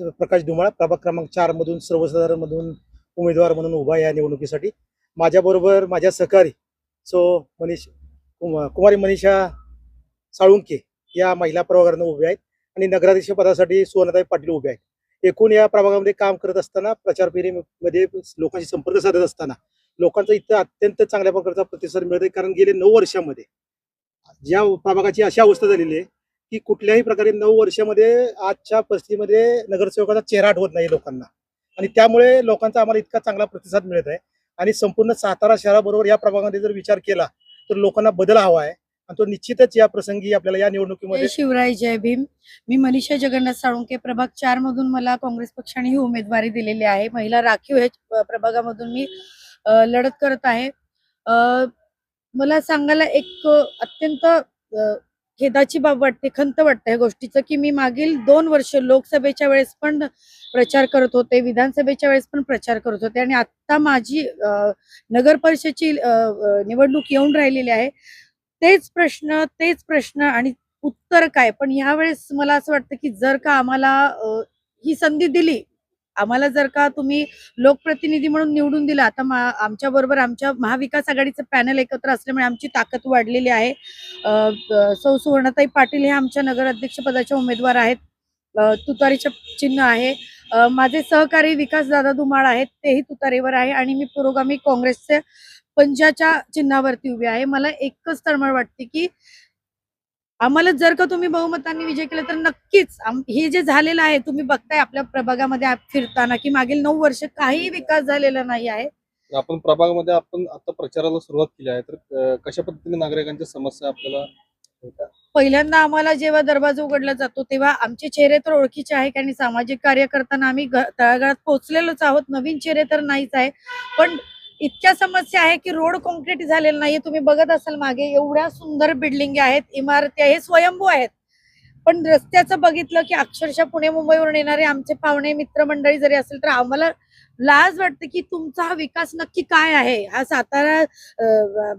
प्रकाश धुमाळ प्रभाग क्रमांक चार मधून सर्वसाधारण मधून उमेदवार म्हणून उभा आहे या निवडणुकीसाठी. माझ्याबरोबर माझ्या सहकारी सो मनीष कुमारी मनीषा साळुंके या महिला प्रभागानं उभ्या आहेत आणि नगराध्यक्ष पदासाठी सुवर्णताई पाटील उभे आहेत. एकूण या प्रभागामध्ये काम करत असताना प्रचार फेरीमध्ये लोकांशी संपर्क साधत असताना लोकांचा इथं अत्यंत चांगल्या प्रकारचा प्रतिसाद मिळत आहे कारण गेले नऊ वर्षामध्ये ज्या प्रभागाची अशी अवस्था झालेली आहे की कुठल्याही प्रकारे नऊ वर्षामध्ये आजच्या परिस्थितीमध्ये नगरसेवकाचा चेहरा आठवत नाही लोकांना. आणि त्यामुळे लोकांचा आम्हाला इतका चांगला प्रतिसाद मिळत आहे. आणि संपूर्ण सातारा शहराबरोबर या प्रभागामध्ये जर विचार केला तर लोकांना बदल हवा आहे. आणि तो निश्चितच या प्रसंगी आपल्याला या निवडणुकीमध्ये शिवराय जय भीम. मी मनीषा जगन्नाथ साळुंके प्रभाग चार मधून मला काँग्रेस पक्षाने ही उमेदवारी दिलेली आहे. महिला राखीव या प्रभागामधून मी लढत करत आहे. मला सांगायला एक अत्यंत खेदाची बाब वाटते खंत वाटते या गोष्टीचं की मी मागील दोन वर्ष लोकसभेच्या वेळेस पण प्रचार करत होते विधानसभेच्या वेळेस पण प्रचार करत होते आणि आता माझी नगर परिषदची निवडणूक येऊन राहिलेली आहे. तेच प्रश्न तेच प्रश्न आणि उत्तर काय? पण यावेळेस मला असं वाटतं की जर का आम्हाला ही संधी दिली आम्हाला जर का तुम्ही लोकप्रतिनिधी म्हणून निवडून दिला आता आमच्या बरोबर आमच्या महाविकास आघाडीचं पॅनल एकत्र असल्यामुळे आमची ताकद वाढलेली आहे. सौ सुवर्णताई पाटील हे आमच्या नगर उमेदवार आहेत. तुतारीचे चिन्ह आहे. माझे सहकारी विकास दादा धुमाळ आहेत तेही तुतारीवर आहे आणि मी पुरोगामी काँग्रेसचे पंजाच्या चिन्हावरती उभी आहे. मला एकच तळमळ वाटते की आम्हाला जर का तुम्ही बहुमतांनी विजय केला तर नक्कीच हे जे झालेलं आहे तुम्ही बघताय आपल्या प्रभागामध्ये फिरताना की मागील नऊ वर्ष काही विकास झालेला नाही आहे. आपण प्रभागामध्ये आपण आता प्रचाराला सुरुवात केली आहे तर कशा पद्धतीने नागरिकांच्या समस्या आपल्याला? पहिल्यांदा आम्हाला जेव्हा दरवाजा उघडला जातो तेव्हा आमचे चेहरे तर ओळखीचे आहे आणि सामाजिक कार्य करताना आम्ही तळागाळात पोहोचलेलोच आहोत. नवीन चेहरे तर नाहीच आहे. पण इतक्या समस्या आहे की रोड कॉन्क्रीट झालेला नाहीये. तुम्ही बघत असाल मागे एवढ्या सुंदर बिल्डिंग आहेत इमारती आहे स्वयंभू आहेत. पण रस्त्याचं बघितलं की अक्षरशः पुणे मुंबईवरून येणारे आमचे पाहुणे मित्रमंडळी जरी असेल तर आम्हाला लाज वाटते की तुमचा हा विकास नक्की काय आहे? हा सातारा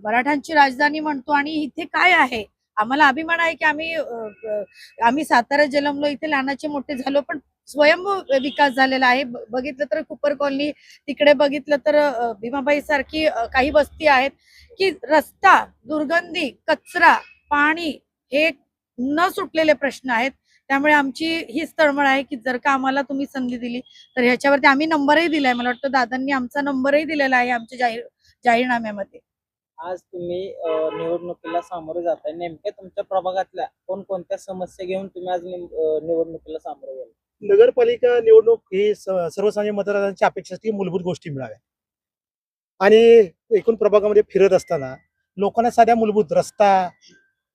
मराठ्यांची राजधानी म्हणतो आणि इथे काय आहे? आम्हाला अभिमान आहे की आम्ही आम्ही सातारा जन्मलो इथे लहानाचे मोठे झालो पण स्वयंभू विकास झालेला आहे. बघितलं तर कुपर कॉलनी तिकडे बघितलं तर भीमाबाई सारखी काही वस्ती आहेत की रस्ता दुर्गंधी कचरा पाणी हे न सुटलेले प्रश्न आहेत. त्यामुळे आमची हीच तळमळ आहे की जर का आम्हाला तुम्ही संधी दिली तर ह्याच्यावरती आम्ही नंबरही दिलाय. मला वाटतं दादांनी आमचा नंबरही दिलेला आहे आमच्या जाहीर जाहीरनाम्यामध्ये. आज तुम्ही निवडणुकीला सामोरे जाताय. नेमक्या तुमच्या प्रभागातल्या कोणकोणत्या समस्या घेऊन तुम्ही आज निवडणुकीला सामोरे गेला नगरपालिका निवडणूक ही सर्वसामान्य मतदारांच्या अपेक्षेसाठी मूलभूत गोष्टी मिळाव्या आणि एकूण प्रभागामध्ये फिरत असताना लोकांना साध्या मूलभूत रस्ता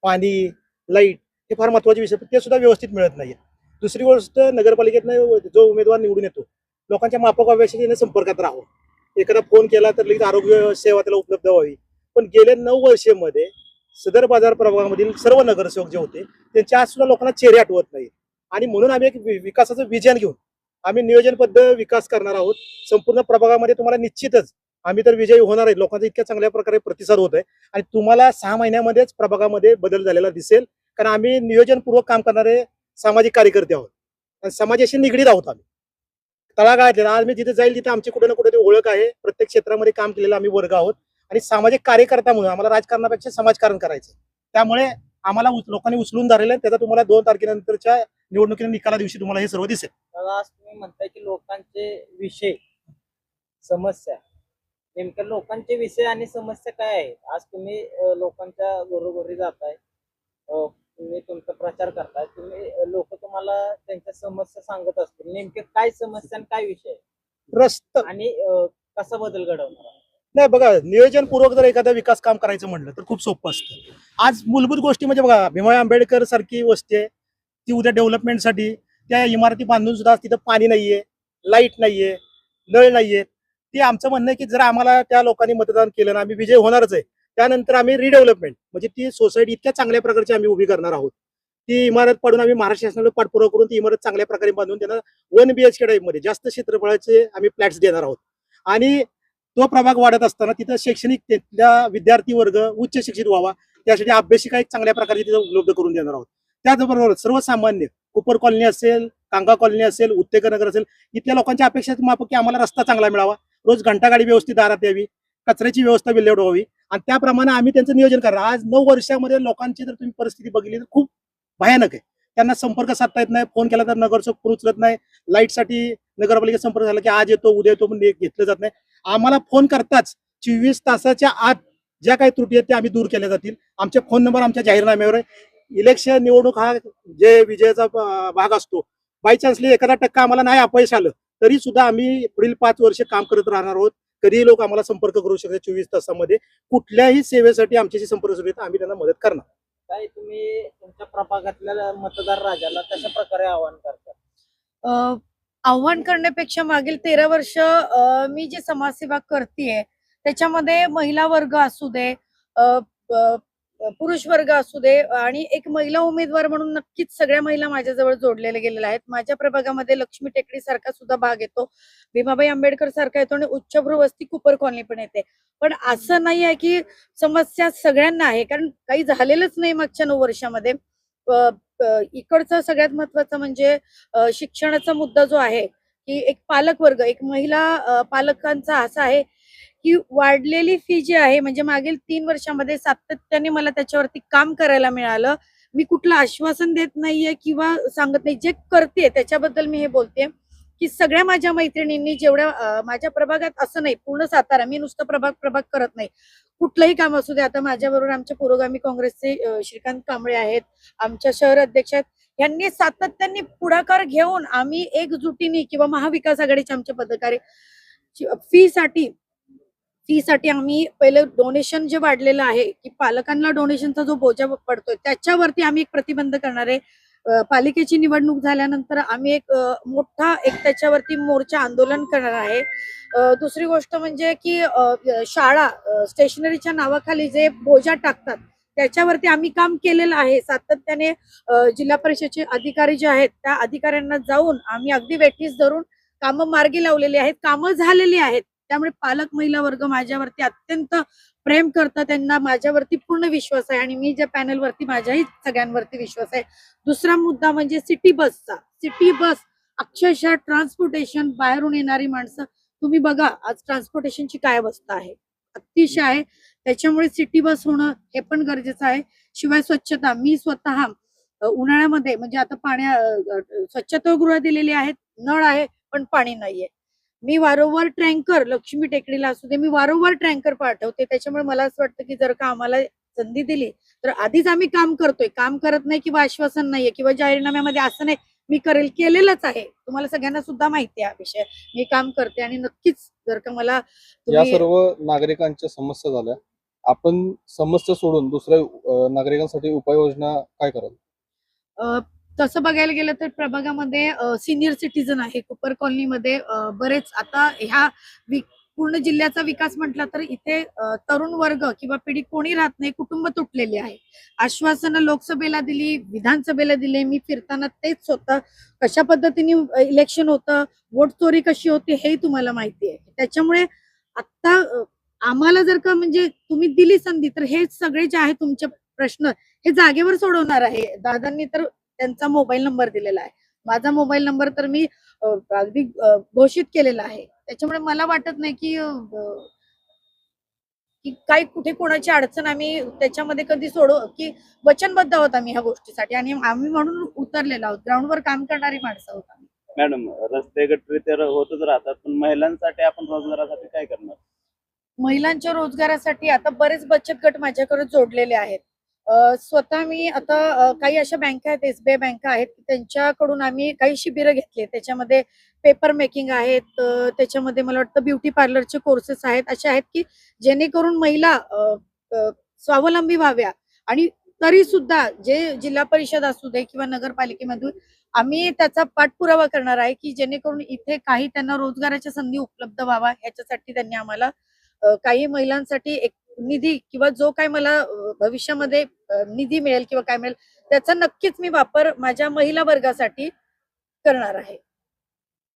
पाणी लाइट हे फार महत्त्वाचे विषय ते सुद्धा व्यवस्थित मिळत नाहीये दुसरी गोष्ट नगरपालिकेतनं जो उमेदवार निवडून येतो लोकांच्या माफक व्यावसायिक संपर्कात राहावं. एखादा फोन केला तर लगेच आरोग्य सेवा त्याला उपलब्ध व्हावी. पण गेल्या नऊ वर्षामध्ये सदर बाजार प्रभागामधील सर्व नगरसेवक जे होते त्यांच्या आज सुद्धा लोकांना चेहरे आठवत नाही आणि म्हणून आम्ही एक विकासाचं विजन घेऊन आम्ही नियोजनबद्ध विकास करणार आहोत. संपूर्ण प्रभागामध्ये तुम्हाला निश्चितच आम्ही तर विजयी होणार आहे. लोकांचा इतक्या चांगल्या प्रकारे प्रतिसाद होत आहे. आणि तुम्हाला सहा महिन्यामध्येच प्रभागामध्ये बदल झालेला दिसेल. कारण आम्ही नियोजनपूर्वक काम करणारे सामाजिक कार्यकर्ते आहोत. आणि समाजाशी निगडीत आहोत आम्ही. तळागाळातले आज मी जिथे जाईल तिथे आमची कुठे ना कुठे ओळख आहे. प्रत्येक क्षेत्रामध्ये काम केलेलं आम्ही वर्ग आहोत. आणि सामाजिक कार्यकर्ता म्हणून आम्हाला राजकारणापेक्षा समाजकारण करायचं त्यामुळे आम्हाला लोकांनी उचलून धरलेलं आहे. त्याचा तुम्हाला दोन तारखेनंतरच्या निवडणुकीच्या निकाला दिवशी तुम्हाला हे सर्व दिसेल. आज तुम्ही म्हणताय की लोकांचे विषय समस्या नेमक्या लोकांचे विषय आणि समस्या काय आहेत? आज तुम्ही लोकांच्या घरोघरी जाताय तुम्ही तुमचा प्रचार करताय तुम्ही लोक तुम्हाला त्यांच्या समस्या सांगत असतील. नेमके काय समस्या आणि काय विषय? रस्त. आणि कसा बदल घडवणार? नाही बघा नियोजनपूर्वक जर एखादा विकास काम करायचं म्हटलं तर खूप सोपं असतं. आज मूलभूत गोष्टी म्हणजे बघा भीमा आंबेडकर सारखी वस्ती आहे. ती उद्या डेव्हलपमेंटसाठी त्या इमारती बांधून सुद्धा तिथं पाणी नाहीये लाइट नाहीये नळ नाहीये. ते आमचं म्हणणं आहे की जर आम्हाला त्या लोकांनी मतदान केलं ना आम्ही विजय होणारच आहे. त्यानंतर आम्ही रिडेव्हलपमेंट म्हणजे ती सोसायटी इतक्या चांगल्या प्रकारची आम्ही उभी करणार आहोत. ती इमारत पाडून आम्ही महाराष्ट्र शासनाला पाठपुरावा करून ती इमारत चांगल्या प्रकारे बांधून त्यांना वन बी एच के टाईपमध्ये जास्त क्षेत्रफळाचे आम्ही फ्लॅट्स देणार आहोत. आणि तो प्रभाग वाढत असताना तिथं शैक्षणिक तिथल्या विद्यार्थी वर्ग उच्च शिक्षित व्हावा त्यासाठी अभ्यासिका एक चांगल्या प्रकारची तिथं उपलब्ध करून देणार आहोत. त्याचबरोबर सर्वसामान्य कुपर कॉलनी असेल कांगा कॉलनी असेल उत्तेकर नगर असेल इथल्या लोकांच्या अपेक्षा माफक की आम्हाला रस्ता चांगला मिळावा. रोज घंटागाडी व्यवस्थित दारात यावी कचऱ्याची व्यवस्था विल्हेवाट व्हावी आणि त्याप्रमाणे आम्ही त्यांचं नियोजन करणार आज नऊ वर्षामध्ये लोकांची जर तुम्ही परिस्थिती बघितली तर खूप भयानक आहे. त्यांना संपर्क साधता येत नाही फोन केला तर नगरसेवक फोन उचलत नाही लाईटसाठी नगरपालिका संपर्क झाला की आज येतो उद्या येतो पण घेतलं जात नाही. आम्हाला फोन करताच चोवीस तासाच्या आत ज्या काही त्रुटी आहेत त्या आम्ही दूर केल्या जातील. आमचे फोन नंबर आमच्या जाहीरनाम्यावर आहे. इलेक्शन निवडणूक हा जे विजयाचा भाग असतो बाय चान्सली एखादा टक्का आम्हाला नाही अपयश आलं तरी सुद्धा आम्ही पुढील पाच वर्ष काम करत राहणार आहोत. कधीही लोक आम्हाला संपर्क करू शकतात चोवीस तासामध्ये. कुठल्याही सेवेसाठी आमच्याशी संपर्क सुरू आम्ही त्यांना मदत करणार. काय तुम्ही तुमच्या प्रभागातल्या मतदार राजाला कशा प्रकारे आवाहन करता? अ, आव्हान करण्यापेक्षा मागील तेरा वर्ष मी जे समाजसेवा करतेय त्याच्यामध्ये महिला वर्ग असू दे पुरुष वर्ग असू दे आणि एक महिला उमेदवार म्हणून नक्कीच सगळ्या महिला माझ्याजवळ जोडलेल्या गेलेल्या आहेत. माझ्या प्रभागामध्ये लक्ष्मी टेकडी सारखा सुद्धा भाग येतो. भीमाबाई आंबेडकर सारखा येतो आणि उच्चभ्रू वस्ती कुपर कॉलनी पण येते. पण असं नाही आहे की समस्या सगळ्यांना आहे कारण काही झालेलंच नाही मागच्या नऊ वर्षामध्ये. इकडचा सगळ्यात महत्वाचं म्हणजे शिक्षणाचा मुद्दा जो आहे की एक पालक वर्ग एक महिला पालकांचा असा आहे की वाढलेली फी जी आहे म्हणजे मागील तीन वर्षामध्ये सातत्याने मला त्याच्यावरती काम करायला मिळालं. मी कुठलं आश्वासन देत नाहीये किंवा सांगत नाही जे करते त्याच्याबद्दल मी हे बोलते की सगळ्या माझ्या मैत्रिणींनी जेवढ्या माझ्या प्रभागात असं नाही पूर्ण सातारा मी नुसतं प्रभाग प्रभाग करत नाही. कुठलंही काम असू दे आता माझ्याबरोबर आमच्या पुरोगामी काँग्रेसचे श्रीकांत कांबळे आहेत आमच्या शहर अध्यक्ष आहेत. यांनी सातत्याने पुढाकार घेऊन आम्ही एकजुटीने किंवा महाविकास आघाडीचे आमचे पदकारे फी साठी फी साठी आम्ही पहिले डोनेशन जे वाढलेलं आहे की पालकांना डोनेशनचा जो बोजा पडतोय त्याच्यावरती आम्ही एक प्रतिबंध करणार आहे. पालिकेची निवडणूक झाल्यानंतर आम्ही एक मोठा एक त्याच्यावरती मोर्चा आंदोलन करणार आहे. दुसरी गोष्ट म्हणजे की शाळा स्टेशनरीच्या नावाखाली जे बोजा टाकतात त्याच्यावरती आम्ही काम केलेलं आहे. सातत्याने जिल्हा परिषदेचे अधिकारी जे आहेत त्या अधिकाऱ्यांना जाऊन आम्ही अगदी वेठीस धरून कामं मार्गी लावलेली आहेत. कामं झालेली आहेत. त्यामुळे पालक महिला वर्ग माझ्यावरती अत्यंत प्रेम करतात त्यांना माझ्यावरती पूर्ण विश्वास आहे आणि मी ज्या पॅनलवरती माझ्याही सगळ्यांवरती विश्वास आहे. दुसरा मुद्दा म्हणजे सिटी बसचा सिटी बस अक्षरशः ट्रान्सपोर्टेशन बाहेरून येणारी माणसं. तुम्ही बघा आज ट्रान्सपोर्टेशनची काय अवस्था आहे. अतिशय आहे. त्याच्यामुळे सिटी बस होणं हे पण गरजेचं आहे. शिवाय स्वच्छता मी स्वतः उन्हाळ्यामध्ये म्हणजे आता पाण्या स्वच्छतागृह दिलेली आहेत. नळ आहे पण पाणी नाहीये. मी वारंवार ट्रँकर लक्ष्मी टेकडीला असू दे मी वारंवार ट्रँकर पाठवते. त्याच्यामुळे मला असं वाटतं की जर का आम्हाला संधी दिली तर आधीच आम्ही काम करतोय. काम करत नाही किंवा आश्वासन नाहीये किंवा जाहीरनाम्यामध्ये असं नाही मी करेल केलेलंच आहे. तुम्हाला सगळ्यांना सुद्धा माहिती आहे हा विषय. मी काम करते आणि नक्कीच जर का मला या सर्व नागरिकांच्या समस्या झाल्या. आपण समस्या सोडून दुसऱ्या नागरिकांसाठी उपाययोजना काय कराल? तसं बघायला गेलं तर प्रभागामध्ये सिनियर सिटीजन आहे. कुपर कॉलनीमध्ये बरेच आता ह्या पूर्ण जिल्ह्याचा विकास म्हटला तर इथे तरुण वर्ग किंवा पिढी कोणी राहत नाही कुटुंब तुटलेली आहे. आश्वासनं लोकसभेला दिली विधानसभेला दिले मी फिरताना तेच होतं कशा पद्धतीने इलेक्शन होतं वोट चोरी कशी होती हेही तुम्हाला माहिती आहे. त्याच्यामुळे आता आम्हाला जर का म्हणजे तुम्ही दिली संधी तर हे सगळे जे आहे तुमचे प्रश्न हे जागेवर सोडवणार आहे. दादांनी तर त्यांचा मोबाईल नंबर दिलेला आहे. माझा मोबाईल नंबर तर मी अगदी घोषित केलेला आहे. त्याच्यामुळे मला वाटत नाही की की काही कुठे कोणाची अडचण आम्ही त्याच्यामध्ये कधी सोडू की वचनबद्ध आहोत आम्ही ह्या गोष्टीसाठी. आणि आम्ही म्हणून उतरलेलो आहोत. ग्राउंडवर काम करणारी माणसं आहोत आम्ही. मॅडम रस्ते गटरी तर होतच राहतात पण महिलांसाठी आपण रोजगारासाठी काय करणार? महिलांच्या रोजगारासाठी आता बरेच बचत गट माझ्याकडे जोडलेले आहेत. स्वतः मी आता काही अशा बँका आहेत एसबीआय बँका आहेत त्यांच्याकडून आम्ही काही शिबिरं घेतली त्याच्यामध्ये पेपर मेकिंग आहेत त्याच्यामध्ये मला वाटतं ब्युटी पार्लरचे कोर्सेस आहेत असे आहेत की जेणेकरून महिला स्वावलंबी व्हाव्या. आणि तरी सुद्धा जे जिल्हा परिषद असू दे किंवा नगरपालिकेमधून आम्ही त्याचा पाठपुरावा करणार आहे की जेणेकरून इथे काही त्यांना रोजगाराच्या संधी उपलब्ध व्हावा ह्याच्यासाठी त्यांनी आम्हाला काही महिलांसाठी एक निधी किंवा जो काय मला भविष्यामध्ये निधी मिळेल किंवा काय मिळेल त्याचा नक्कीच मी वापर माझ्या महिला वर्गासाठी करणार आहे.